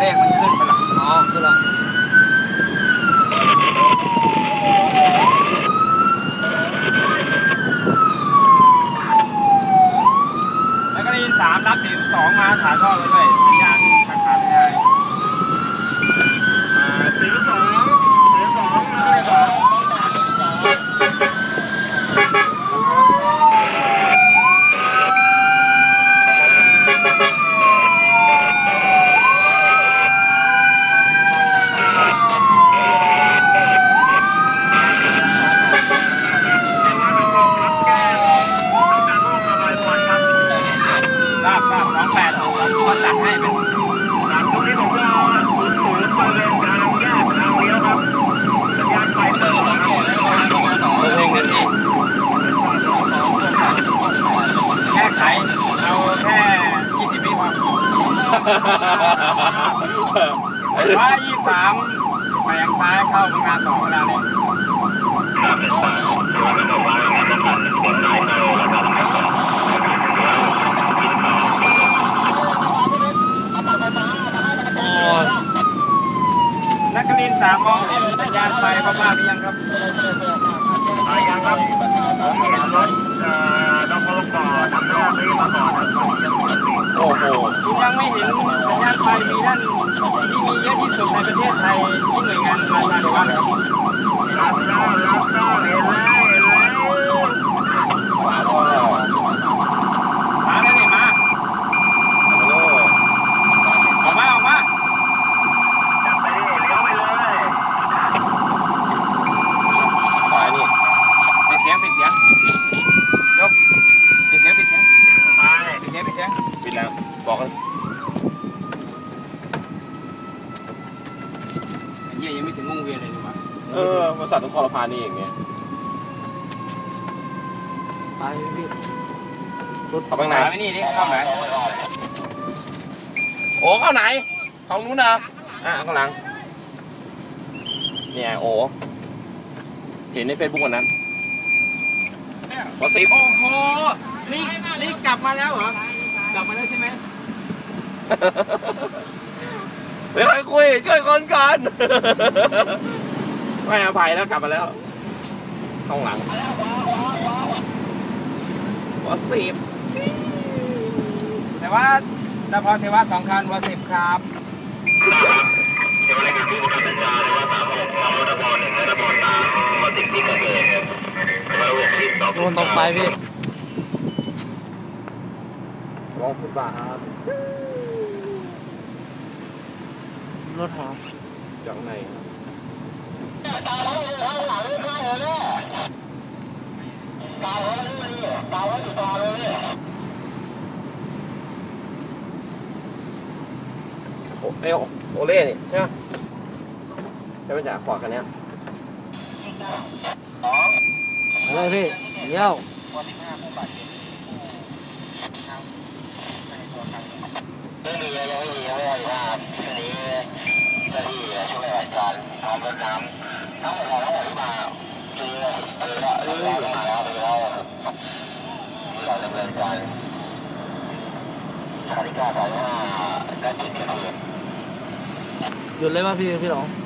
เลขมันขึ้นไปละอ๋อขึ้นละล้วก็ได้ยินสามรับสี่สองมาถ่ายทอดไปด้วยสัญญาณขาดขาดไม่ได้ สี่สองสี่สองแล้วก็สาม ทราบทราบสองแปด เขาจัดให้เป็นตามตรงนี้ของเราศูนย์ศูนย์บริเวณทางแยกทางเลี้ยวครับสัญญาณไฟเปิดครับเองกันทีแค่ไขเอาแค่ยี่สิบวิพอว่ายี่สามไปทางซ้ายเข้าทำงานสองเวลาเนี่ย โอ้ย นักเรียนสามมองเห็นสัญญาณไฟเขาบ้างหรือยังครับอายังครับผมเห็นรถเอ่อนพลก่อทำหน้าที่มาก่อนครับยังไม่ติดโอ้โหคุณยังไม่เห็นสัญญาณไฟมีด้านที่มีเยอะที่สุดในประเทศไทยที่หน่วยงานมาซาหรือว่าอะไรครับ รับทราบรับทราบเห็นแล้วเห็นแล้ว ขวาก็ มาแล้วนี่มา มาเลย ออกมาออกมา จับไปดิเลี้ยวไปเลย ขวานี่ ปิดเสียงปิดเสียงยกปิดเสียงปิดเสียง ไป ปิดเสียงปิดเสียง ปิด แล้วบอกกันไอ้เหี้ยยังไม่ถึงวงเวียนเลยนี่หว่าเออบริษัทต้องคอรพานี่อย่างเงี้ยไปพี่เข้าไปข้างในหาไม่นี่ดิเข้าไหนโอ้เข้าไหนห้องนู้นนะอะข้างหลังเนี่ยโอ้เห็นในเฟซบุ๊กวันนั้นวอสิบโอ้โหนี่นี่กลับมาแล้วเหรอ กลับมาแล้วใช่ไหมเดี๋ยวค่อยคุยช่วยคนก่อนไม่อภัยแล้วกลับมาแล้วห้องหลังวอสิบแต่ว่าดาวพอเทวะสองคันวสิบครับเดี๋ยวรายงานผู้บังคับบัญชาเลยว่าสามหกสามรถบอลหนึ่งรถบอลสามมาติดที่เกิดเหตุร้อยหกสิบสองโดนตรงไปพี่ ล องฟุตบาทรถหอจากข้างในโอเอยโอเล่นี่ใช่ไหมใช่ไหมจากขวาคันเนี้ยอะไรพี่เลี้ยว หยุดเลยป่ะพี่พี่หลง